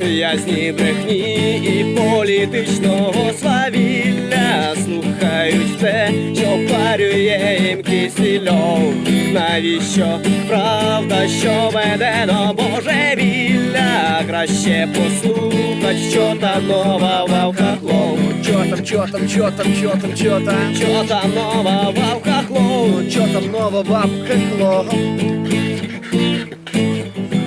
В'язні брехні і політичного свавілля парює кисельов. Навіщо правда, що веде до божевілля? Краще послухать, що там нова вавка хлоу Чо там, чо там, чо там, чо там, чо там? Чо там нова вавка хлоп? Чо там нова бабка хло?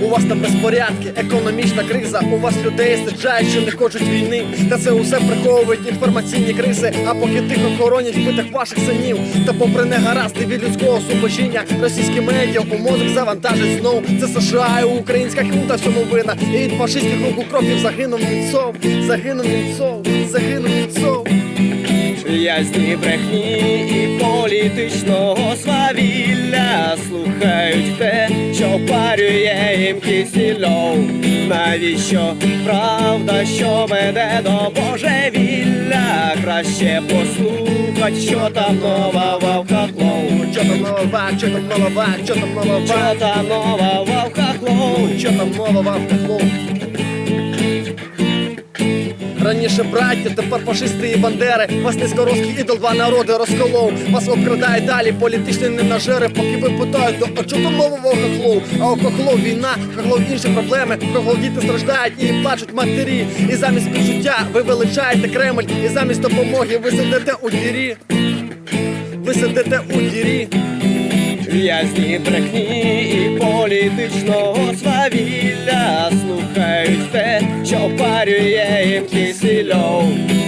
У вас там безпорядки, економічна криза. У вас людей саджають, що не хочуть війни. Та це усе приховують інформаційні кризи. А поки тихо хоронять вбитих ваших синів. Та попри негаразди від людського супожіння, російські медіа у мозок завантажить знов. Це США і українська хунта всьому вина. І від фашистських рук укропів загинув Німцов, загинув Німцов, загинув Німцов. В'язні брехні і політичного свавілля що парює їм кисельов. Навіщо правда, що веде до божевілля? Краще послухать, що там нова вавка хлоп. Чо там нова що там нова чо там нова Що там нова вавка хлоп? чо там нова вавка хлоп. Раніше браття, тепер фашисти і бандери. Вас низькорозкий ідол, два народи розколов. Вас обкрадає далі політичні ненажери. Поки ви питаєте, а чого нового хохлов? А у хохлов війна, хохлов інші проблеми. Хохлов діти страждають і плачуть матері. І замість співчуття ви величаєте Кремль, і замість допомоги ви сидите у дірі. Ви сидите у дірі. В'язні брехні і політичного те, що парює їм кисельов.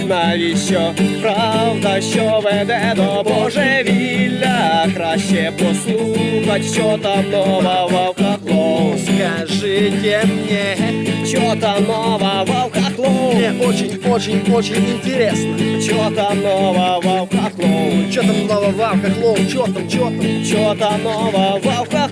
Навіщо правда, що веде до божевілля? Краще послухать, що там нова вавка хлоп. Скажите мне, Що там нова вавка хлоп? мне очень-очень-очень интересно. Що там нова вавка хлоп? Чё там нового вавка, хлоп, чё там, чё там? Що там нова вавка